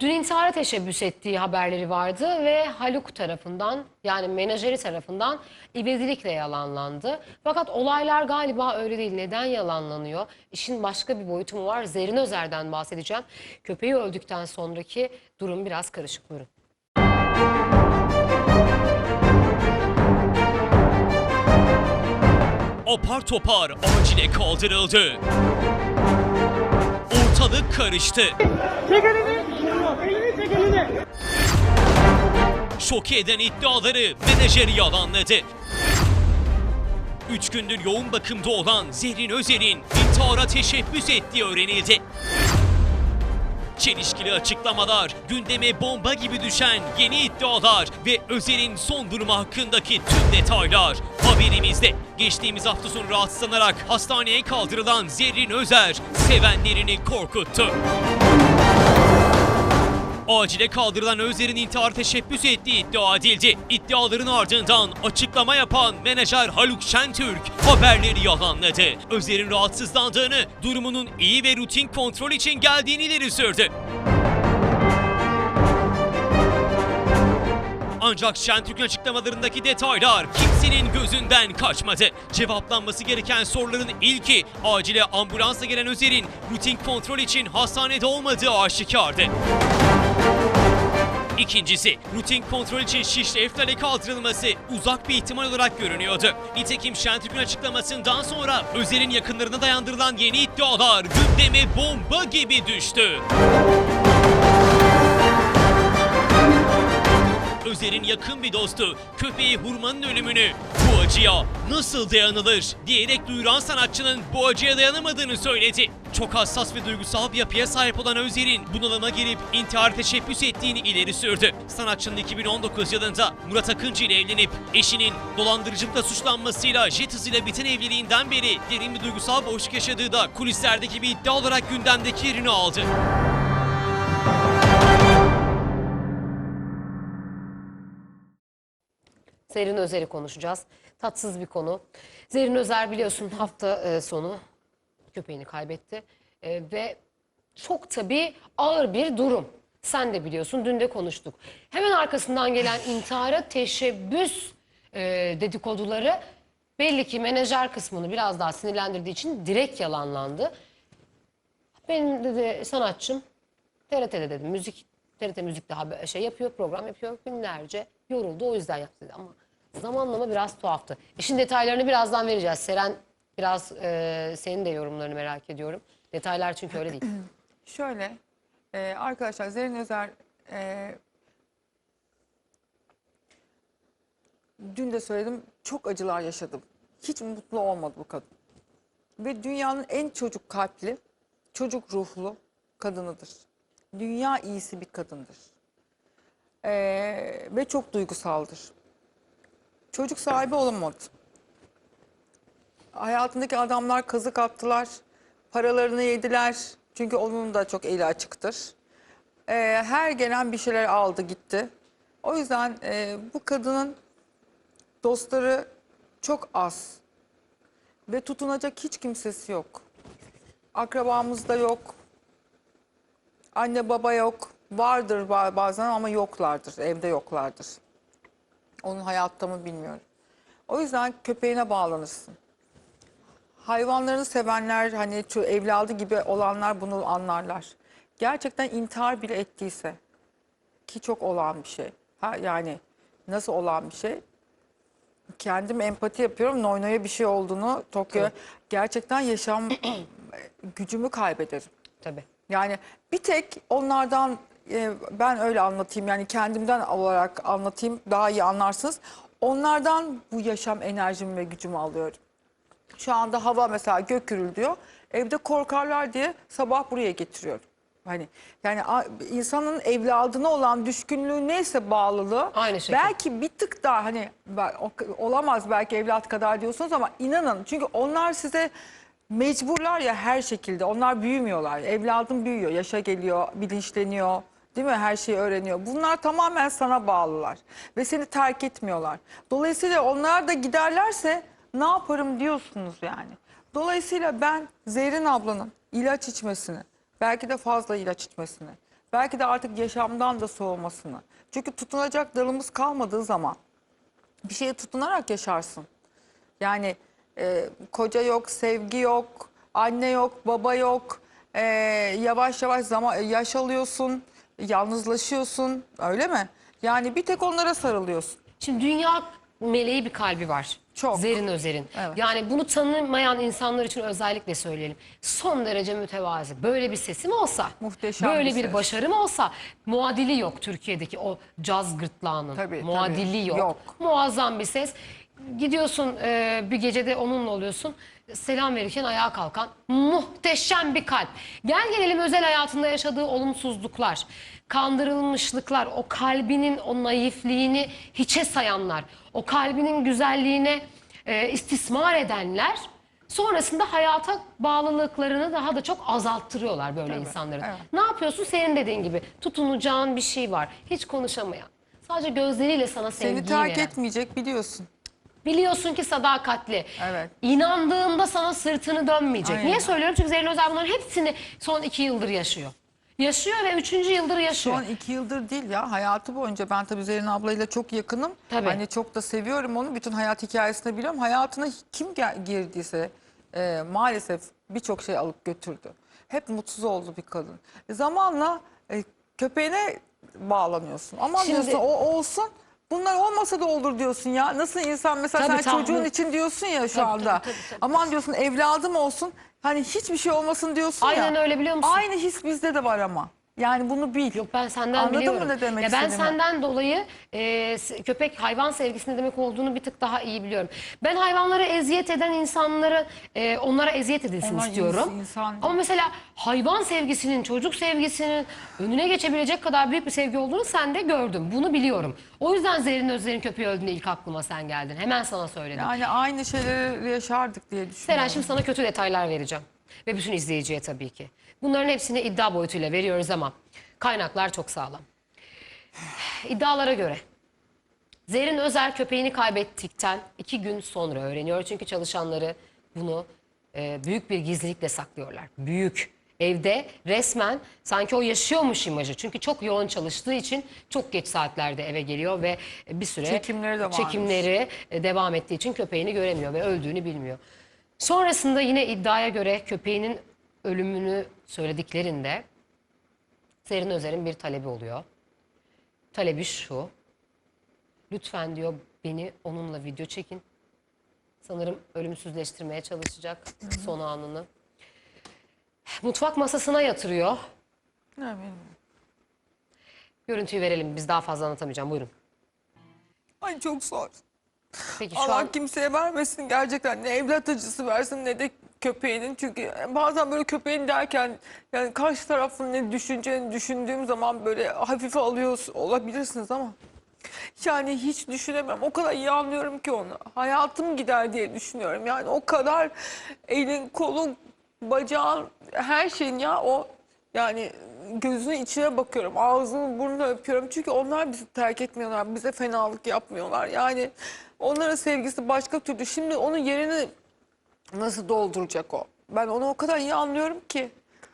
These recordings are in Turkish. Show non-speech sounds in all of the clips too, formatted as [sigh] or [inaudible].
Dün intihara teşebbüs ettiği haberleri vardı ve Haluk tarafından yani menajeri tarafından ivedilikle yalanlandı. Fakat olaylar galiba öyle değil. Neden yalanlanıyor? İşin başka bir boyutu mu var? Zerrin Özer'den bahsedeceğim. Köpeği öldükten sonraki durum biraz karışık. Buyurun. apar topar acile kaldırıldı. Ortalık karıştı. Çek Şoke eden iddiaları menajeri yalanladı. Üç gündür yoğun bakımda olan Zerrin Özer'in intihara teşebbüs ettiği öğrenildi. Çelişkili açıklamalar, gündeme bomba gibi düşen yeni iddialar ve Özer'in son durumu hakkındaki tüm detaylar haberimizde. Geçtiğimiz hafta sonu rahatsızlanarak hastaneye kaldırılan Zerrin Özer sevenlerini korkuttu. Acile kaldırılan Özer'in intihar teşebbüs ettiği iddia edildi. İddiaların ardından açıklama yapan menajer Haluk Şentürk haberleri yalanladı. Özer'in rahatsızlandığını, durumunun iyi ve rutin kontrol için geldiğini ileri sürdü. Ancak Şentürk'ün açıklamalarındaki detaylar kimsenin gözünden kaçmadı. Cevaplanması gereken soruların ilki acile ambulansla gelen Özer'in rutin kontrol için hastanede olmadığı aşikardı. İkincisi, rutin kontrol için Şişli Eftal'e kaldırılması uzak bir ihtimal olarak görünüyordu. Nitekim Şentürk'ün açıklamasından sonra Özer'in yakınlarına dayandırılan yeni iddialar gündeme bomba gibi düştü. Özer'in yakın bir dostu köpeği Hurman'ın ölümünü bu acıya nasıl dayanılır diyerek duyuran sanatçının bu acıya dayanamadığını söyledi. Çok hassas ve duygusal bir yapıya sahip olan Özer'in bunalıma girip intihar teşebbüs ettiğini ileri sürdü. Sanatçının 2019 yılında Murat Akıncı ile evlenip eşinin dolandırıcılıkla suçlanmasıyla jet hızıyla biten evliliğinden beri derin bir duygusal boşluk yaşadığı da kulislerdeki bir iddia olarak gündemdeki yerini aldı. Zerrin Özer'i konuşacağız. Tatsız bir konu. Zerrin Özer biliyorsun hafta e, sonu köpeğini kaybetti. E, ve çok tabii ağır bir durum. Sen de biliyorsun dün de konuştuk. Hemen arkasından gelen intihara teşebbüs e, dedikoduları belli ki menajer kısmını biraz daha sinirlendirdiği için direkt yalanlandı. Benim dedi sanatçım TRT'de dedi müzik TRT Müzik'te haber, şey yapıyor program yapıyor günlerce yoruldu o yüzden yaptı dedi ama zamanlama biraz tuhaftı. İşin detaylarını birazdan vereceğiz. Seren biraz e, senin de yorumlarını merak ediyorum. Detaylar çünkü öyle değil. [clears throat] Şöyle e, arkadaşlar Zerrin Özer e, dün de söyledim çok acılar yaşadım. Hiç mutlu olmadı bu kadın. Ve dünyanın en çocuk kalpli, çocuk ruhlu kadınıdır. Dünya iyisi bir kadındır. E, ve çok duygusaldır. Çocuk sahibi olamadı. Hayatındaki adamlar kazık attılar. Paralarını yediler. Çünkü onun da çok eli açıktır. Ee, her gelen bir şeyler aldı gitti. O yüzden e, bu kadının dostları çok az. Ve tutunacak hiç kimsesi yok. Akrabamız da yok. Anne baba yok. Vardır ba- bazen ama yoklardır. Evde yoklardır. Onun hayatta mı bilmiyorum. O yüzden köpeğine bağlanırsın hayvanlarını sevenler hani şu evladı gibi olanlar bunu anlarlar. Gerçekten intihar bile ettiyse ki çok olan bir şey. Ha, yani nasıl olan bir şey? Kendim empati yapıyorum. Noyno'ya bir şey olduğunu Tokyo gerçekten yaşam [clears throat] gücümü kaybederim. Tabii. Yani bir tek onlardan e, ben öyle anlatayım yani kendimden olarak anlatayım daha iyi anlarsınız. Onlardan bu yaşam enerjimi ve gücümü alıyorum. Şu anda hava mesela gök gürültüyor. Evde korkarlar diye sabah buraya getiriyorum. Hani yani insanın evladına olan düşkünlüğü neyse bağlılığı Aynı şekilde. belki bir tık daha hani olamaz belki evlat kadar diyorsunuz ama inanın çünkü onlar size mecburlar ya her şekilde. Onlar büyümüyorlar. Evladın büyüyor, yaşa geliyor, bilinçleniyor. Değil mi? Her şeyi öğreniyor. Bunlar tamamen sana bağlılar ve seni terk etmiyorlar. Dolayısıyla onlar da giderlerse ne yaparım diyorsunuz yani. Dolayısıyla ben Zerrin ablanın ilaç içmesini, belki de fazla ilaç içmesini belki de artık yaşamdan da soğumasını. Çünkü tutunacak dalımız kalmadığı zaman bir şeye tutunarak yaşarsın. Yani e, koca yok, sevgi yok, anne yok, baba yok. E, yavaş yavaş zaman yaş alıyorsun, yalnızlaşıyorsun, öyle mi? Yani bir tek onlara sarılıyorsun. Şimdi dünya meleği bir kalbi var. Çok. Zerin Özer'in. Evet. Yani bunu tanımayan insanlar için özellikle söyleyelim. Son derece mütevazi. Böyle bir sesim olsa, Muhteşem böyle bir bir, ses. başarım olsa muadili yok Türkiye'deki o caz gırtlağının. Tabii, muadili tabii. yok. Yok. Muazzam bir ses. Gidiyorsun e, bir gecede onunla oluyorsun. Selam verirken ayağa kalkan muhteşem bir kalp. Gel gelelim özel hayatında yaşadığı olumsuzluklar, kandırılmışlıklar, o kalbinin o naifliğini hiçe sayanlar, o kalbinin güzelliğine e, istismar edenler sonrasında hayata bağlılıklarını daha da çok azalttırıyorlar böyle insanların. evet. Ne yapıyorsun? Senin dediğin gibi tutunacağın bir şey var. Hiç konuşamayan. Sadece gözleriyle sana sevgiyi Seni terk veren. etmeyecek biliyorsun. Biliyorsun ki sadakatli. Evet. İnandığında sana sırtını dönmeyecek. Aynen. Niye söylüyorum? Çünkü Zerrin Özel bunların hepsini son iki yıldır yaşıyor. Yaşıyor ve üçüncü yıldır yaşıyor. Son iki yıldır değil ya hayatı boyunca ben tabii Zerrin ablayla çok yakınım. Tabii. Hani çok da seviyorum onu. Bütün hayat hikayesini biliyorum. Hayatına kim girdiyse e, maalesef birçok şey alıp götürdü. Hep mutsuz oldu bir kadın. E, zamanla e, köpeğine bağlanıyorsun. Aman Şimdi- diyorsun o olsun. Bunlar olmasa da olur diyorsun ya. Nasıl insan mesela Tabii, sen tahmin- çocuğun için diyorsun ya şu Tabii, anda. tabii, tabii, tabii. Aman diyorsun evladım olsun. Hani hiçbir şey olmasın diyorsun ya. Aynen öyle biliyor musun? Aynı his bizde de var ama. Yani bunu bil. Yok ben senden Anladın mı biliyorum. ne demek ya ben istediğimi? senden dolayı e, s- köpek hayvan sevgisinin ne demek olduğunu bir tık daha iyi biliyorum. Ben hayvanlara eziyet eden insanları e, onlara eziyet edilsin Onlar istiyorum. ins- insan- Ama mesela hayvan sevgisinin, çocuk sevgisinin önüne geçebilecek kadar büyük bir sevgi olduğunu sen de gördüm. Bunu biliyorum. O yüzden Zerrin Özer'in köpeği öldüğünde ilk aklıma sen geldin. Hemen sana söyledim. Yani aynı şeyleri yaşardık diye düşünüyorum. Seren şimdi sana kötü detaylar vereceğim. Ve bütün izleyiciye tabii ki. Bunların hepsini iddia boyutuyla veriyoruz ama kaynaklar çok sağlam. İddialara göre Zerrin Özer köpeğini kaybettikten iki gün sonra öğreniyor. Çünkü çalışanları bunu e, büyük bir gizlilikle saklıyorlar. Büyük. Evde resmen sanki o yaşıyormuş imajı. Çünkü çok yoğun çalıştığı için çok geç saatlerde eve geliyor ve bir süre Çekimleri de çekimleri e, devam ettiği için köpeğini göremiyor ve öldüğünü bilmiyor. Sonrasında yine iddiaya göre köpeğinin ölümünü söylediklerinde Zerrin Özer'in bir talebi oluyor. Talebi şu. Lütfen diyor beni onunla video çekin. Sanırım ölümsüzleştirmeye çalışacak son anını. Mutfak masasına yatırıyor. Ne bileyim. Görüntüyü verelim biz daha fazla anlatamayacağım buyurun. Ay çok zor. Peki şu Allah an kimseye vermesin gerçekten. Ne evlat acısı versin ne de köpeğinin. Çünkü bazen böyle köpeğin derken yani karşı tarafın ne düşüneceğini düşündüğüm zaman böyle hafife alıyor olabilirsiniz ama yani hiç düşünemem. O kadar iyi anlıyorum ki onu. Hayatım gider diye düşünüyorum. Yani o kadar elin, kolun, bacağın, her şeyin ya o yani gözünün içine bakıyorum. Ağzını burnunu öpüyorum. Çünkü onlar bizi terk etmiyorlar. Bize fenalık yapmıyorlar. Yani onların sevgisi başka türlü. Şimdi onun yerini nasıl dolduracak o? Ben onu o kadar iyi anlıyorum ki.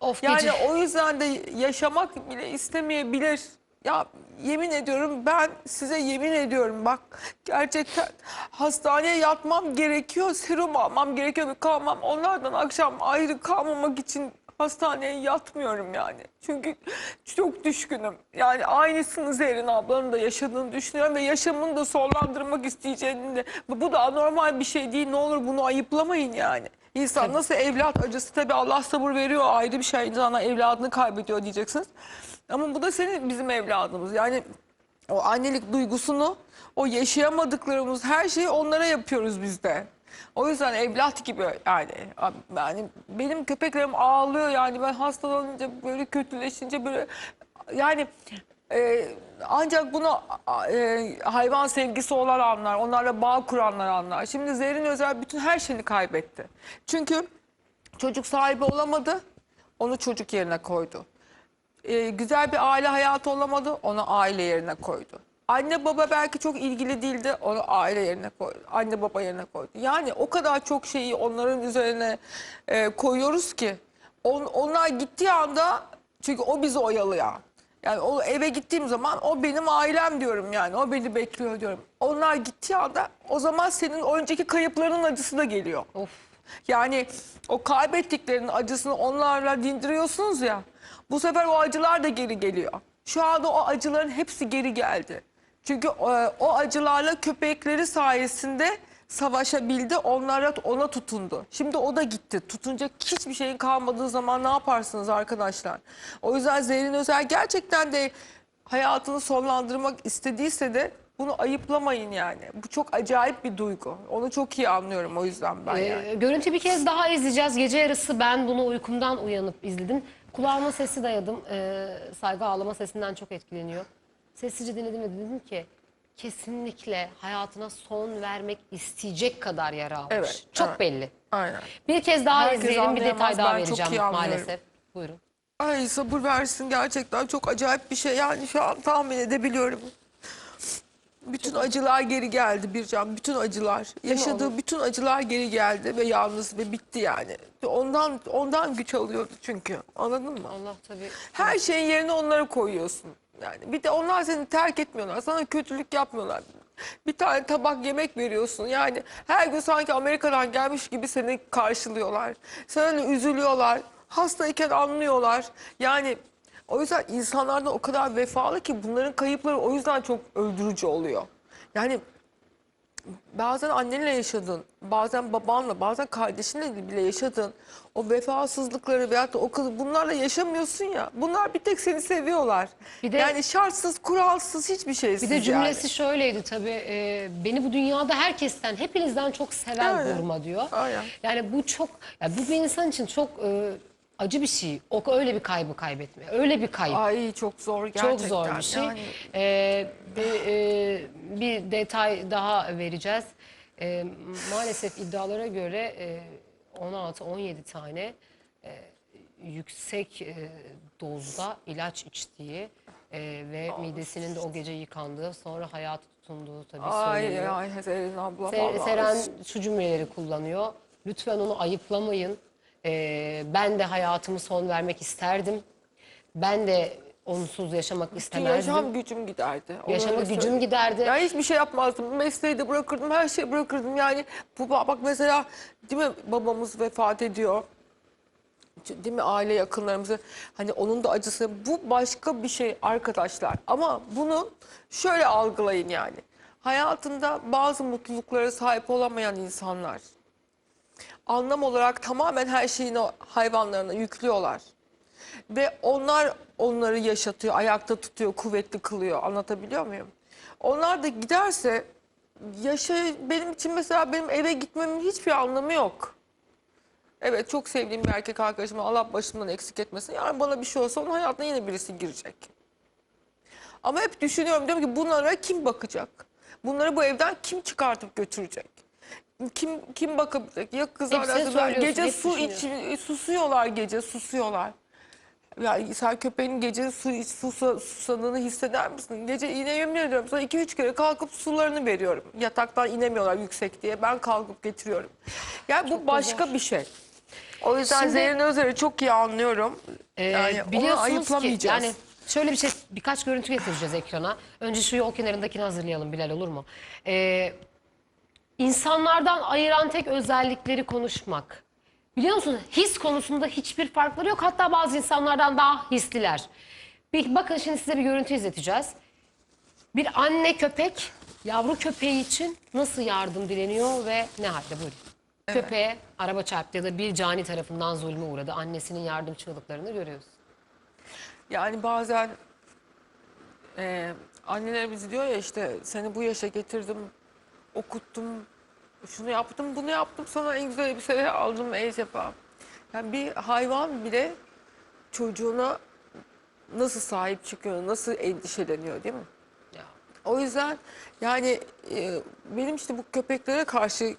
of Yani gece. o yüzden de yaşamak bile istemeyebilir. Ya yemin ediyorum ben size yemin ediyorum bak gerçekten hastaneye yatmam gerekiyor, serum almam gerekiyor kalmam. Onlardan akşam ayrı kalmamak için hastaneye yatmıyorum yani. Çünkü çok düşkünüm. Yani aynısını Zerrin ablanın da yaşadığını düşünüyorum ve yaşamını da sonlandırmak isteyeceğini de. Bu da anormal bir şey değil. Ne olur bunu ayıplamayın yani. İnsan nasıl evlat acısı tabii Allah sabır veriyor ayrı bir şey. İnsana evladını kaybediyor diyeceksiniz. Ama bu da senin bizim evladımız. Yani o annelik duygusunu, o yaşayamadıklarımız her şeyi onlara yapıyoruz biz de. O yüzden evlat gibi yani yani benim köpeklerim ağlıyor yani ben hastalanınca böyle kötüleşince böyle yani e, ancak bunu e, hayvan sevgisi olan anlar, onlarla bağ kuranlar anlar. Şimdi Zerrin Özel bütün her şeyini kaybetti. Çünkü çocuk sahibi olamadı, onu çocuk yerine koydu. Ee, güzel bir aile hayatı olamadı, onu aile yerine koydu. Anne baba belki çok ilgili değildi, onu aile yerine koydu. Anne baba yerine koydu. Yani o kadar çok şeyi onların üzerine e, koyuyoruz ki on, onlar gittiği anda çünkü o bizi oyalayan. Yani o eve gittiğim zaman o benim ailem diyorum yani. O beni bekliyor diyorum. Onlar gittiği anda o zaman senin önceki kayıplarının acısı da geliyor. Of. Yani o kaybettiklerinin acısını onlarla dindiriyorsunuz ya. Bu sefer o acılar da geri geliyor. Şu anda o acıların hepsi geri geldi. Çünkü e, o acılarla köpekleri sayesinde savaşabildi. Onlara ona tutundu. Şimdi o da gitti. Tutunacak hiçbir şeyin kalmadığı zaman ne yaparsınız arkadaşlar? O yüzden Zerrin Özel gerçekten de hayatını sonlandırmak istediyse de bunu ayıplamayın yani. Bu çok acayip bir duygu. Onu çok iyi anlıyorum o yüzden ben yani. Ee, görüntü bir kez daha izleyeceğiz. Gece yarısı ben bunu uykumdan uyanıp izledim. Kulağıma sesi dayadım. Ee, saygı ağlama sesinden çok etkileniyor. Sessizce dinledim ve dedim ki kesinlikle hayatına son vermek isteyecek kadar yara almış. Evet, çok evet. belli. Aynen. Bir kez daha Herkes izleyelim bir detay daha vereceğim maalesef. Buyurun. Ay sabır versin gerçekten çok acayip bir şey. Yani şu an tahmin edebiliyorum. Bütün acılar geri geldi Bircan. Bütün acılar. Yaşadığı bütün acılar geri geldi ve yalnız ve bitti yani. Ondan ondan güç alıyordu çünkü. Anladın mı? Allah tabii. Her şeyin yerine onları koyuyorsun. Yani bir de onlar seni terk etmiyorlar. Sana kötülük yapmıyorlar. Bir tane tabak yemek veriyorsun. Yani her gün sanki Amerika'dan gelmiş gibi seni karşılıyorlar. Sana üzülüyorlar. Hastayken anlıyorlar. Yani o yüzden insanlardan o kadar vefalı ki bunların kayıpları o yüzden çok öldürücü oluyor. Yani bazen annenle yaşadın, bazen babanla, bazen kardeşinle bile yaşadın. O vefasızlıkları veyahut da o kız bunlarla yaşamıyorsun ya. Bunlar bir tek seni seviyorlar. Bir de- yani şartsız, kuralsız hiçbir şeysiz Bir de cümlesi yani. şöyleydi tabii. e, beni bu dünyada herkesten, hepinizden çok seven Aynen. vurma diyor. Aynen. Yani bu çok, yani bu bir insan için çok e, acı bir şey. O öyle bir kaybı kaybetme. Öyle bir kayıp. Ay çok zor gerçekten. Çok zor bir şey. Yani Ee, bir, e, bir detay daha vereceğiz. Ee, maalesef iddialara göre e, 16-17 tane e, yüksek e, dozda ilaç içtiği e, ve midesinin de o gece yıkandığı sonra hayatı tutunduğu tabii ay söyleniyor. ay Seren abla Ser- vallahi. Seren şu cümleleri kullanıyor. Lütfen onu ayıplamayın. Ee, ben de hayatımı son vermek isterdim. Ben de onsuz yaşamak istemezdim. yaşam gücüm giderdi. Onu Yaşama öyle gücüm söyleyeyim. giderdi. Ya hiçbir şey yapmazdım. Mesleği de bırakırdım, her şeyi bırakırdım. Yani bu bak mesela değil mi babamız vefat ediyor. Değil mi aile yakınlarımızı hani onun da acısı bu başka bir şey arkadaşlar. Ama bunu şöyle algılayın yani. Hayatında bazı mutluluklara sahip olamayan insanlar anlam olarak tamamen her şeyini hayvanlarına yüklüyorlar. Ve onlar onları yaşatıyor, ayakta tutuyor, kuvvetli kılıyor. Anlatabiliyor muyum? Onlar da giderse yaşa benim için mesela benim eve gitmemin hiçbir anlamı yok. Evet çok sevdiğim bir erkek arkadaşım Allah başımdan eksik etmesin. Yani bana bir şey olsa onun hayatına yine birisi girecek. Ama hep düşünüyorum diyorum ki bunlara kim bakacak? Bunları bu evden kim çıkartıp götürecek? Kim kim bakabilecek? Ya söylüyorsun, gece hep su iç, susuyorlar gece susuyorlar. Yani sen köpeğin gece su iç, susa, susadığını hisseder misin? Gece yine yemin ediyorum sana iki üç kere kalkıp sularını veriyorum. Yataktan inemiyorlar yüksek diye. Ben kalkıp getiriyorum. Yani bu başka bir şey. O yüzden Şimdi- Zerrin Özer'i çok iyi anlıyorum. Ee, yani onu biliyorsunuz ki ayıplamayacağız. yani şöyle bir şey birkaç görüntü getireceğiz ekrana. Önce şu yol kenarındakini hazırlayalım Bilal olur mu? Ee, insanlardan ayıran tek özellikleri konuşmak. Biliyor musun his konusunda hiçbir farkları yok. Hatta bazı insanlardan daha hisliler. Bir, bakın şimdi size bir görüntü izleteceğiz. Bir anne köpek yavru köpeği için nasıl yardım dileniyor ve ne halde buyurun. Köpeğe araba çarptı ya da bir cani tarafından zulme uğradı. Annesinin yardım çığlıklarını görüyoruz. Yani bazen e, annelerimiz diyor ya işte seni bu yaşa getirdim, okuttum, şunu yaptım, bunu yaptım sana en güzel elbiseleri aldım ey sefa. Yani bir hayvan bile çocuğuna nasıl sahip çıkıyor, nasıl endişeleniyor değil mi? Ya. O yüzden yani e, benim işte bu köpeklere karşı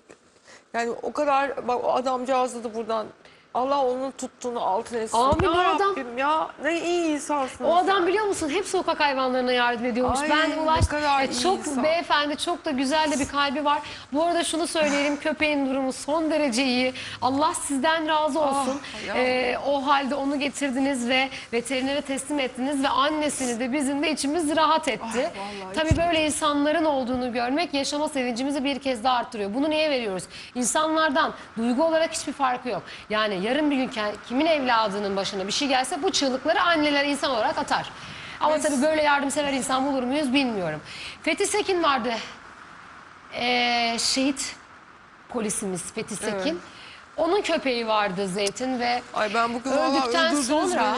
yani o kadar bak o adamcağızı da buradan Allah onun tuttuğunu altın etsin. Amin, ya o adam- Rabbim ya ne iyi insansın. O adam biliyor musun hep sokak hayvanlarına yardım ediyormuş. Ay, ben ne Ulaş kadar e, iyi çok insan. beyefendi çok da güzel de bir kalbi var. Bu arada şunu söyleyelim köpeğin durumu son derece iyi. Allah sizden razı olsun. Ah, ya. E, o halde onu getirdiniz ve veterinere teslim ettiniz ve annesini de bizim de içimiz rahat etti. Ah, vallahi Tabii böyle insanların olduğunu görmek yaşama sevincimizi bir kez daha arttırıyor. Bunu niye veriyoruz? İnsanlardan duygu olarak hiçbir farkı yok. Yani yarın bir gün kimin evladının başına bir şey gelse bu çığlıkları anneler insan olarak atar. Ama tabii böyle yardımsever insan bulur muyuz bilmiyorum. Fethi Sekin vardı. Ee, şehit polisimiz Fethi Sekin. Onun köpeği vardı Zeytin ve Ay ben bugün öldükten sonra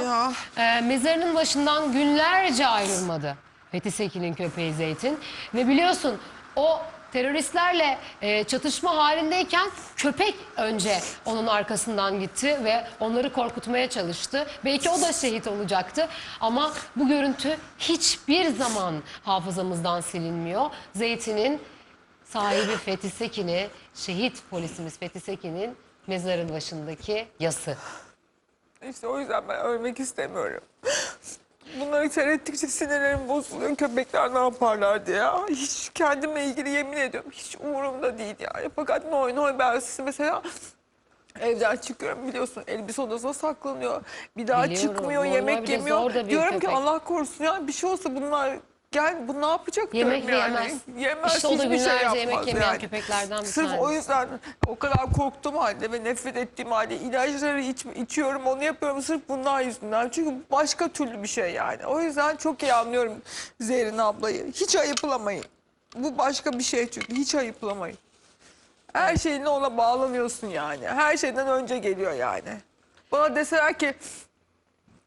e, mezarının başından günlerce ayrılmadı. Fethi Sekin'in köpeği Zeytin. Ve biliyorsun o teröristlerle e, çatışma halindeyken köpek önce onun arkasından gitti ve onları korkutmaya çalıştı. Belki o da şehit olacaktı ama bu görüntü hiçbir zaman hafızamızdan silinmiyor. Zeytin'in sahibi Fethi Sekin'i, şehit polisimiz Fethi Sekin'in mezarın başındaki yası. İşte o yüzden ben ölmek istemiyorum. Bunları seyrettikçe sinirlerim bozuluyor. Köpekler ne yaparlar diye. Hiç kendimle ilgili yemin ediyorum. Hiç umurumda değil yani. Fakat noy noy ben size mesela evden çıkıyorum biliyorsun elbise odasına saklanıyor. Bir daha Biliyorum, çıkmıyor, yemek yemiyor. Diyorum ki. Allah korusun ya bir şey olsa bunlar gel bu ne yapacak Yemek diyorum yani. yemez. Yemez İşte o da hiçbir şey günlerce yapmaz yemek yemeyen yani. köpeklerden bir Sırf o tanesi. yüzden o kadar korktuğum halde ve nefret ettiğim halde ilaçları iç, içiyorum onu yapıyorum sırf bunlar yüzünden. Çünkü başka türlü bir şey yani. O yüzden çok iyi anlıyorum Zerrin ablayı. Hiç ayıplamayın. Bu başka bir şey çünkü hiç ayıplamayın. Her şeyinle ona bağlanıyorsun yani. Her şeyden önce geliyor yani. Bana deseler ki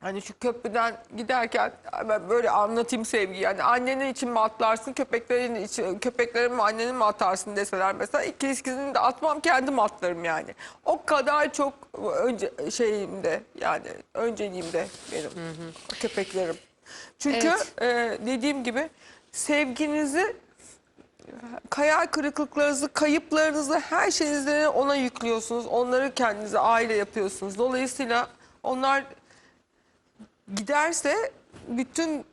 Hani şu köprüden giderken ben böyle anlatayım sevgi yani annenin için mi atlarsın köpeklerin için köpeklerin mi annenin mi atarsın deseler mesela ikisini de atmam kendim atlarım yani. O kadar çok önce şeyimde yani önceliğimde benim köpeklerim. Çünkü e, dediğim gibi sevginizi hayal kırıklıklarınızı, kayıplarınızı, her şeyinizi ona yüklüyorsunuz. Onları kendinize aile yapıyorsunuz. Dolayısıyla onlar giderse bütün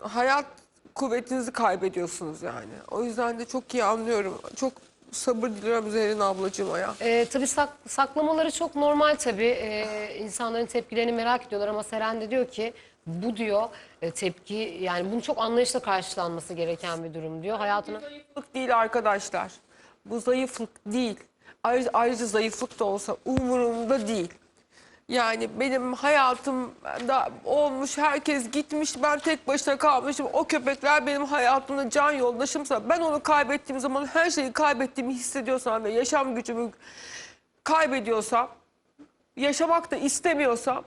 hayat kuvvetinizi kaybediyorsunuz yani. O yüzden de çok iyi anlıyorum. Çok sabır diliyorum Zerrin ablacığıma ya. Ee, tabii sak- saklamaları çok normal tabii. Ee, insanların tepkilerini merak ediyorlar ama Seren de diyor ki bu diyor e, tepki yani bunun çok anlayışla karşılanması gereken bir durum diyor. Hayatına Zayıflık değil arkadaşlar. Bu zayıflık değil. Ayrıca, ayrıca zayıflık da olsa umurumda değil. Yani benim hayatımda olmuş, herkes gitmiş, ben tek başına kalmışım. O köpekler benim hayatımda can yoldaşımsa, ben onu kaybettiğim zaman her şeyi kaybettiğimi hissediyorsam ve yaşam gücümü kaybediyorsam, yaşamak da istemiyorsam,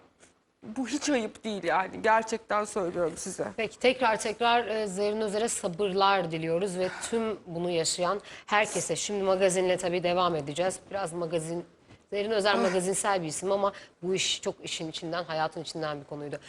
bu hiç ayıp değil yani. Gerçekten söylüyorum size. Peki tekrar tekrar e, Zerrin Özer'e sabırlar diliyoruz ve tüm bunu yaşayan herkese şimdi magazinle tabii devam edeceğiz. Biraz magazin Zerrin Özer magazinsel bir isim ama bu iş çok işin içinden, hayatın içinden bir konuydu.